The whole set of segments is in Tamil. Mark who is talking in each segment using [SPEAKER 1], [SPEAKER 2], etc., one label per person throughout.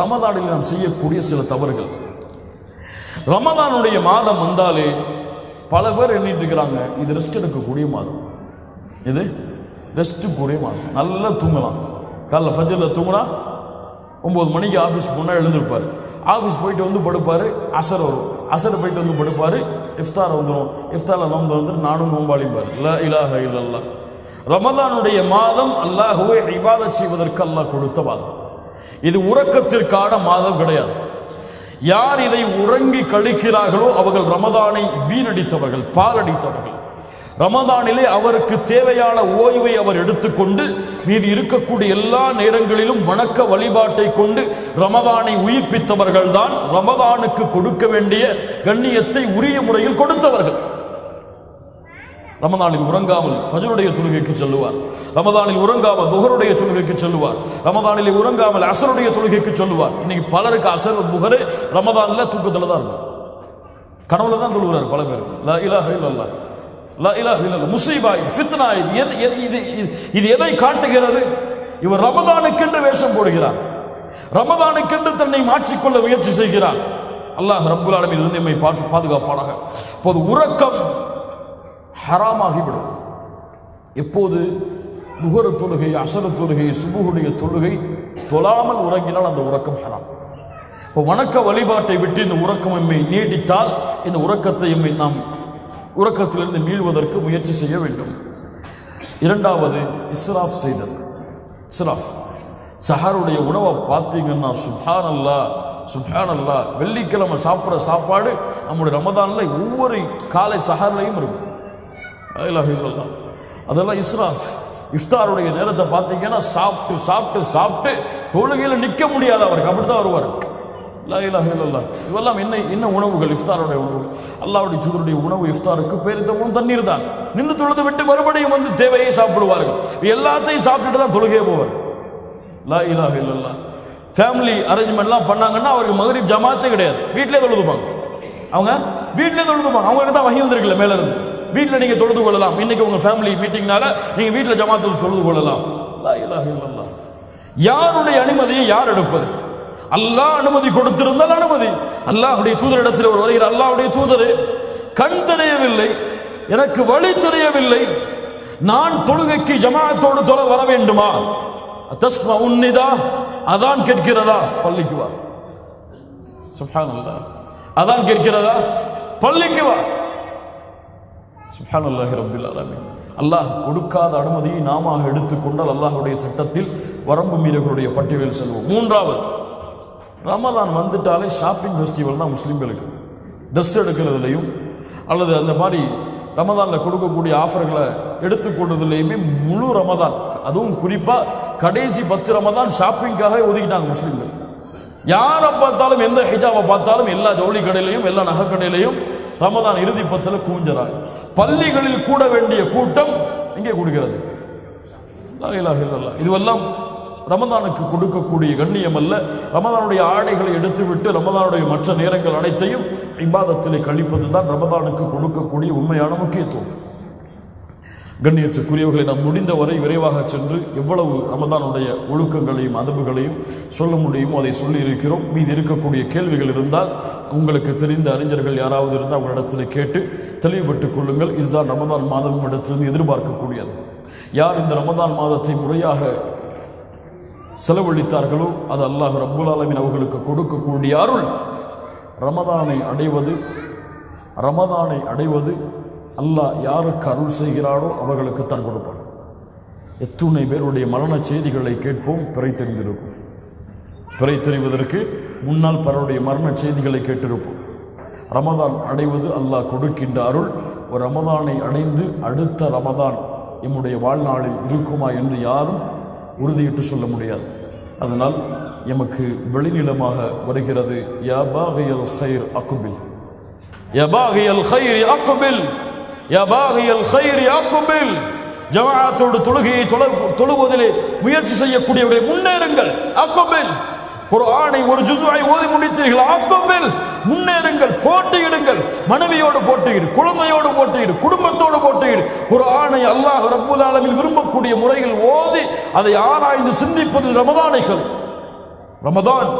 [SPEAKER 1] ரமதானில் நாம் செய்யக்கூடிய சில தவறுகள். ரமதானுடைய மாதம் வந்தாலே பல பேர் எண்ணிட்டு இருக்கிறாங்க இது ரெஸ்ட் எடுக்கக்கூடிய மாதம். இது ரெஸ்ட் கூடிய மாதம். நல்லா தூங்கலாம். காலைல ஃபஜரில் தூங்கினா ஒம்பது மணிக்கு ஆஃபீஸ் போனால் எழுந்திருப்பார். ஆஃபீஸ் போயிட்டு வந்து படுப்பார் அசர் வரும். அசர் போயிட்டு வந்து படுப்பார் இஃப்தார் வந்துடும் இஃப்தாரில் நோம்பு வந்துட்டு நானும் நோம்பாளிப்பார் இல்லை இலாக இல்லல்லா ரமதானுடைய மாதம் அல்லாஹுவே இபாதத் செய்வதற்கு அல்லாஹ் கொடுத்த மாதம். இது உறக்கத்திற்கான மாதம் கிடையாது. யார் இதை உறங்கி கழிக்கிறார்களோ அவர்கள் ரமதானை வீணடித்தவர்கள் பாலடித்தவர்கள். ரமதானிலே அவருக்கு தேவையான ஓய்வை அவர் எடுத்துக்கொண்டு மீது இருக்கக்கூடிய எல்லா நேரங்களிலும் வணக்க வழிபாட்டை கொண்டு ரமதானை உயிர்ப்பித்தவர்கள் தான் ரமதானுக்கு கொடுக்க வேண்டிய கண்ணியத்தை உரிய முறையில் கொடுத்தவர்கள். ரமதானில் உறங்காமல் ஃபஜருடைய தொழுகைக்கு செல்லுவார். ரமதானில் உறங்காமல் புகருடைய தொழுகைக்கு சொல்லுவார். ரமதானில் உறங்காமல் அசருடைய தொழுகைக்கு சொல்லுவார். இன்னைக்கு பலருக்கு அசர் புகரு ரமதானில் தூக்கத்தில் தான் இருக்கும். கனவுல தான் தொழுகிறார் பல பேர். லா இலாஹ இல்லல்லாஹ் லா இலாஹ இல்லல்லாஹ் முசீபா இது இது எது எது இது இது- இது எதை காட்டுகிறது? இவர் ரமதானுக்கென்று வேஷம் போடுகிறார். ரமதானுக்கென்று தன்னை மாற்றிக்கொள்ள முயற்சி செய்கிறார். அல்லாஹ் ரப்புல் ஆலமில் இருந்து எம்மை பார்த்து பாதுகாப்பானாக. இப்போது உறக்கம் ஹராமாகிவிடும். எப்போது முகர தொழுகை அசர தொழுகை சுபுகுடைய தொழுகை தொழாமல் உறங்கினால் அந்த உறக்கம் ஹராம். இப்போ வணக்க வழிபாட்டை விட்டு இந்த உறக்கம் எம்மை நீடித்தால் இந்த உறக்கத்தை எம்மை நாம் உறக்கத்திலிருந்து மீள்வதற்கு முயற்சி செய்ய வேண்டும். இரண்டாவது இஸ்ராஃப் செய்தது இஸ்ராஃப். சஹருடைய உணவை பார்த்தீங்கன்னா சுஹான் அல்லா சுஹான் அல்லா வெள்ளிக்கிழமை சாப்பிட்ற சாப்பாடு நம்முடைய ரமதானில் ஒவ்வொரு காலை சஹார்லையும் இருக்கும். அதெல்லாம் அதெல்லாம் இஸ்ராஃப். இஃப்தாருடைய நேரத்தை பார்த்தீங்கன்னா சாப்பிட்டு சாப்பிட்டு சாப்பிட்டு தொழுகையில் நிற்க முடியாது அவருக்கு. அப்படி தான் வருவார். லா இலாஹ இல்லல்லாஹ். இவெல்லாம் என்ன என்ன உணவுகள்? இஃப்தாருடைய உணவுகள். அல்லாவுடைய தூதருடைய உணவு இஃப்தாருக்கு பேரித்தமும் தண்ணீர் தான். நின்று தொழுது விட்டு மறுபடியும் வந்து தேவையை சாப்பிடுவார்கள். எல்லாத்தையும் சாப்பிட்டுட்டு தான் தொழுகையே போவார். லா இலாஹ இல்லல்லா ஃபேமிலி அரேஞ்ச்மெண்ட்லாம் பண்ணாங்கன்னா அவருக்கு மகரிப் ஜமாத்தே கிடையாது. வீட்டிலே தொழுதுப்பாங்க. அவங்க வீட்டிலே தொழுதுப்பாங்க. அவங்களுக்கு தான் வகி வந்திருக்குல்ல மேலே இருந்து வீட்டில் நீங்கள் தொழுது கொள்ளலாம். இன்னைக்கு உங்கள் ஃபேமிலி மீட்டிங்னால நீங்கள் வீட்டில் ஜமாத்தில் தொழுது கொள்ளலாம். யாருடைய அனுமதியை யார் எடுப்பது? அல்லாஹ் அனுமதி கொடுத்திருந்தால் அனுமதி. அல்லாஹ்வுடைய தூதரிடத்தில் ஒரு வருகிற அல்லாஹ்வுடைய தூதர் கண் தெரியவில்லை எனக்கு வழி தெரியவில்லை. நான் தொழுகைக்கு ஜமாத்தோடு தொலை வர வேண்டுமா? தஸ்மா உன்னிதா? அதான் கேட்கிறதா? பள்ளிக்கு வா. சுப்ஹானல்லாஹ். அதான் கேட்கிறதா? பள்ளிக்கு வா. சுப்ஹானல்லாஹி ரபில் ஆலமீன். அல்லாஹ் கொடுக்காத அனுமதியை நாம எடுத்துக்கொண்டால் அல்லாஹ்வுடைய சட்டத்தில் வரம்பு மீறர்களுடைய பட்டியலில் செல்வோம் மூன்றாவது ரமதான் வந்துட்டாலே ஷாப்பிங் ஃபெஸ்டிவல் தான் முஸ்லீம்களுக்கு. ட்ரெஸ் எடுக்கிறதுலையும் அல்லது அந்த மாதிரி ரமதானில் கொடுக்கக்கூடிய ஆஃபர்களை எடுத்துக்கொண்டதுலேயுமே முழு ரமதான். அதுவும் குறிப்பாக கடைசி பத்து ரமதான் ஷாப்பிங்காக ஒதுக்கிட்டாங்க முஸ்லீம்கள். யாரை பார்த்தாலும் எந்த ஹிஜாவை பார்த்தாலும் எல்லா ஜவுளி கடையிலையும் எல்லா நகை கடையிலையும் ரமதான் இறுதி பத்தில் கூஞ்சறாங்க பள்ளிகளில் கூட வேண்டிய கூட்டம் இங்கே கூடுகிறது. இதுவெல்லாம் ரமதானுக்கு கொடுக்கக்கூடிய கண்ணியம் அல்ல. ரமதானுடைய ஆடைகளை எடுத்துவிட்டு ரமதானுடைய மற்ற நேரங்கள் அனைத்தையும் இம்பாதத்திலே கழிப்பது தான் ரமதானுக்கு கொடுக்கக்கூடிய உண்மையான முக்கியத்துவம். கண்ணியத்துக்குரியவர்களை நாம் முடிந்தவரை விரைவாக சென்று எவ்வளவு ரமதானுடைய ஒழுக்கங்களையும் அதபுகளையும் சொல்ல முடியுமோ அதை சொல்லி இருக்கிறோம் மீது இருக்கக்கூடிய கேள்விகள் இருந்தால் உங்களுக்கு தெரிந்த அறிஞர்கள் யாராவது இருந்தால் அவங்களிடத்தில் கேட்டு தெளிவுபட்டுக் கொள்ளுங்கள். இதுதான் ரமதான் மாதம் இடத்திலிருந்து எதிர்பார்க்கக்கூடியது. யார் இந்த ரமதான் மாதத்தை முறையாக செலவழித்தார்களோ அது அல்லாஹ் ரப்புல் ஆலமீன் அவர்களுக்கு கொடுக்கக்கூடிய அருள். ரமதானை அடைவது ரமதானை அடைவது அல்லாஹ் யாருக்கு அருள் செய்கிறாரோ அவர்களுக்கு தான் கொடுப்பான். எத்துணை பேருடைய மரண செய்திகளை கேட்போம் பிறை தெரிந்திருக்கும் பிறை தெரிவதற்கு முன்னால் பலருடைய மரண செய்திகளை கேட்டிருப்போம். ரமதான் அடைவது அல்லாஹ் கொடுக்கின்ற அருள் ஒரு ரமதானை அடைந்து அடுத்த ரமதான் எம்முடைய வாழ்நாளில் இருக்குமா என்று யாரும் உறுதியிட்டு சொல்ல முடியாது. அதனால் எமக்கு வெளிநிலமாக வருகிறது யா ஹைர் அக்குபில் யா ஹைர் அக்குபில் ஜமாத்தோடு தொழுகையை தொழ- தொழுவதிலே முயற்சி செய்யக்கூடியவர்களை முன்னேறுங்கள் அக்கொம்பில் ஒரு ஆணை ஒரு ஜுசுவாய் ஓதி முடித்தீர்கள் ஆக்கம்பில் முன்னேறுங்கள் போட்டியிடுங்கள் மனைவியோடு போட்டியிடு குழந்தையோடு போட்டியிடு குடும்பத்தோடு போட்டியிடு குர்ஆனை அல்லாஹ் ரப்புல் அளவில் விரும்பக்கூடிய முறையில் ஓதி அதை ஆராய்ந்து சிந்திப்பதில் ரமதானைகள் ரமதான்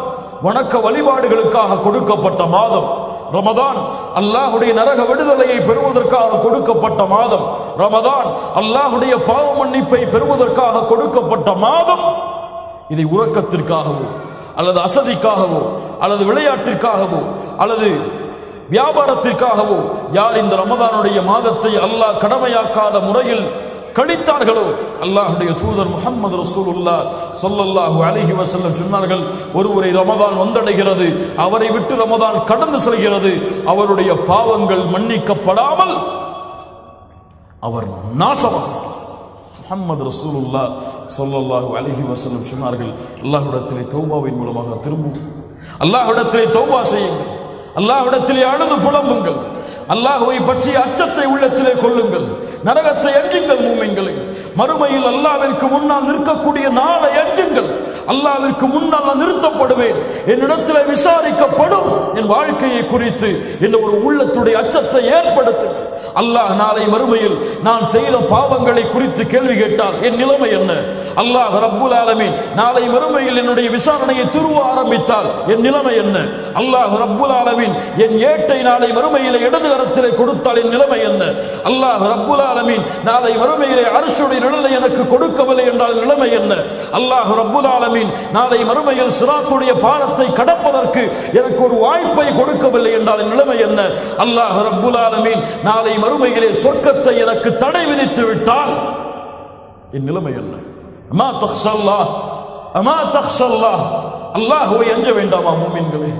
[SPEAKER 1] வணக்க வழிபாடுகளுக்காக கொடுக்கப்பட்ட மாதம் ரமதான் அல்லாஹுடைய நரக விடுதலையை பெறுவதற்காக கொடுக்கப்பட்ட மாதம். ரமதான் அல்லாஹுடைய பாவ மன்னிப்பை பெறுவதற்காக கொடுக்கப்பட்ட மாதம். இதை உறக்கத்திற்காகவோ அல்லது அசதிக்காகவோ அல்லது விளையாட்டிற்காகவோ அல்லது வியாபாரத்திற்காகவோ யார் இந்த ரமதானுடைய மாதத்தை அல்லாஹ் கடமையாக்காத முறையில் கழித்தார்களோ அல்லாஹுடைய தூதர் முகமது ரசூலுல்லா சொல்லல்லாஹு அலைஹி வசல்லம் சொன்னார்கள் ஒருவரை ரமதான் வந்தடைகிறது அவரை விட்டு ரமதான் கடந்து செல்கிறது அவருடைய பாவங்கள் மன்னிக்கப்படாமல் அவர் நாசமாக முகமது ரசூலுல்லா சொல்லல்லாஹு அலைஹி வசல்லம் சொன்னார்கள் அல்லாஹுடத்திலே தௌபாவின் மூலமாக திரும்பும் அல்லாஹுடத்திலே தௌபா செய்யுங்கள். அல்லாஹுடத்திலே அழுது புலம்புங்கள். அல்லாஹுவை பற்றிய அச்சத்தை உள்ளத்திலே கொள்ளுங்கள். நரகத்தை அஞ்சுங்கள் மூமெங்களை மறுமையில் அல்லாவிற்கு முன்னால் நிற்கக்கூடிய நாளை அஞ்சுங்கள் அல்லாவிற்கு முன்னால் நான் நிறுத்தப்படுவேன். என்னிடத்தில் விசாரிக்கப்படும். என் வாழ்க்கையை குறித்து என்ன ஒரு உள்ளத்துடைய அச்சத்தை ஏற்படுத்துங்கள். அல்லாஹ் நாளை மறுமையில் நான் செய்த பாவங்களை குறித்து கேள்வி கேட்டால் என் நிலைமை என்ன? அல்லாஹ் ரப்புல் ஆலமீன் நாளை மறுமையில் என்னுடைய விசாரணையை துருவ ஆரம்பித்தால் என் நிலைமை என்ன? அல்லாஹ் ரப்புல் ஆலமீன் என் ஏட்டை நாளை மறுமையில் இடது கரத்திலே கொடுத்தால் என் நிலைமை என்ன? அல்லாஹ் ரப்புல் ஆலமீன் நாளை மறுமையிலே அரசுடைய நிழலை எனக்கு கொடுக்கவில்லை என்றால் நிலைமை என்ன? அல்லாஹ் ரப்புல் ஆலமீன் நாளை மறுமையில் சிராத்துடைய பாலத்தை கடப்பதற்கு எனக்கு ஒரு வாய்ப்பை கொடுக்கவில்லை என்றால் நிலைமை என்ன? அல்லாஹ் ரப்புல் ஆலமீன் நாளை மறுமையிலே சொர்க்கத்தை எனக்கு தடை விதித்து விட்டால் என் நிலைமை என்ன? அம்மா தக்ஷல்லா அம்மா தக்ஷல்லா அல்லாஹுவை அஞ்ச வேண்டாமா மூமின்களே?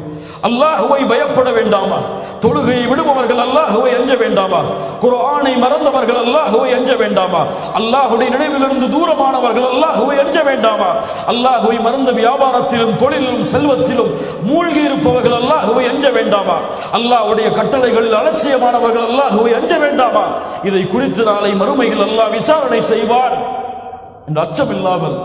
[SPEAKER 1] அல்லாஹுவை பயப்பட வேண்டாமா? தொழுகையை விடுபவர்கள் அல்லாஹுவை அஞ்ச வேண்டாமா? குரானை மறந்தவர்கள் அல்லாஹுவை அஞ்ச வேண்டாமா? அல்லாஹுடைய நினைவிலிருந்து தூரமானவர்கள் அல்லாஹுவை அஞ்ச வேண்டாமா? அல்லாஹுவை மறந்த வியாபாரத்திலும் தொழிலிலும் செல்வத்திலும் மூழ்கி இருப்பவர்கள் அல்லாஹுவை அஞ்ச வேண்டாமா? அல்லாஹுடைய கட்டளைகளில் அலட்சியமானவர்கள் அல்லாஹுவை அஞ்ச வேண்டாமா? இதை குறித்து நாளை மறுமையில் அல்லாஹ் விசாரணை செய்வார். என்று அச்சமில்லாமல்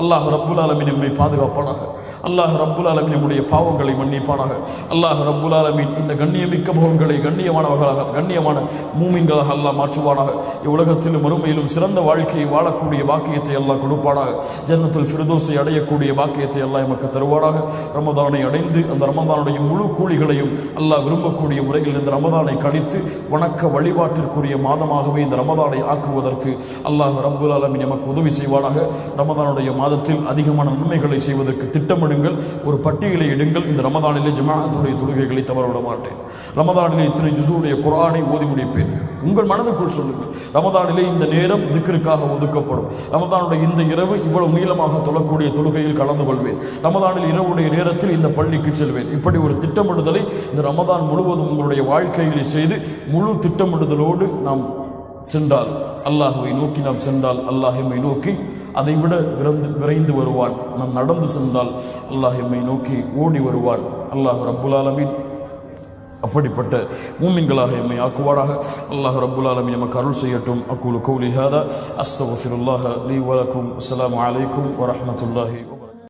[SPEAKER 1] அல்லாஹ் ரப்புல் ஆலமீன் நம்மை பாதுகாப்பானாக அல்லாஹ் ரப்புல் ஆலமீன் நம்முடைய பாவங்களை மன்னிப்பானாக. அல்லாஹ் ரப்புல் ஆலமீன் இந்த கண்ணியமிக்க முகங்களை கண்ணியமானவர்களாக கண்ணியமான மூமின்களாக அல்லாஹ் மாற்றுவானாக. இவ்வுலகத்திலும் மறுமையிலும் சிறந்த வாழ்க்கையை வாழக்கூடிய வாக்கியத்தை எல்லாம் கொடுப்பானாக. ஜன்னத்தில் ஃபிரதோசை அடையக்கூடிய வாக்கியத்தை எல்லாம் எமக்கு தருவானாக. ரமதானை அடைந்து அந்த ரமதானுடைய முழு கூலிகளையும் அல்லாஹ் விரும்பக்கூடிய முறையில் இந்த ரமதானை கழித்து வணக்க வழிபாட்டிற்குரிய மாதமாகவே இந்த ரமதானை ஆக்குவதற்கு அல்லாஹ் ரப்புல் ஆலமின் எமக்கு உதவி செய்வானாக. ரமதானுடைய மாதத்தில் அதிகமான நன்மைகளை செய்வதற்கு திட்டமிடுங்கள் ஒரு பட்டியலை எடுங்கள். இந்த ரமதானிலே ஜமாத்துடைய தொழுகைகளை தவறவிட மாட்டேன். ரமதானிலே இத்தனை ஜிசுடைய குரானை ஓதி முடிப்பேன். உங்கள் மனதுக்குள் சொல்லுங்கள் ரமதானிலே இந்த நேரம் திக்கிற்காக ஒதுக்கப்படும். ரமதானுடைய இந்த இரவு இவ்வளவு நீளமாக தொழக்கூடிய தொழுகையில் கலந்து கொள்வேன். ரமதானில் இரவுடைய நேரத்தில் இந்த பள்ளிக்கு செல்வேன். இப்படி ஒரு திட்டமிடுதலை இந்த ரமதான் முழுவதும் உங்களுடைய வாழ்க்கைகளை செய்து முழு திட்டமிடுதலோடு நாம் சென்றால் அல்லாஹுவை நோக்கி நாம் சென்றால் அல்லாஹ் நோக்கி அதை அதைவிட விரைந்து விரைந்து வருவான். நாம் நடந்து சென்றால் அல்லாஹ் எம்மை நோக்கி ஓடி வருவான். அல்லாஹ் ரப்புல் ஆலமீன். அப்படிப்பட்ட மூமின்களாக எம்மை ஆக்குவாராக அல்லாஹ் ரப்புல் ஆலமீன் நமக்கு அருள் செய்யட்டும். அக்கூலு கௌலி ஹாதா. அஸ்தகுஃபிருல்லாஹ லீ வலக்கும் அஸ்லாம் அலைக்கும் வரஹ்மத்துல்லாஹி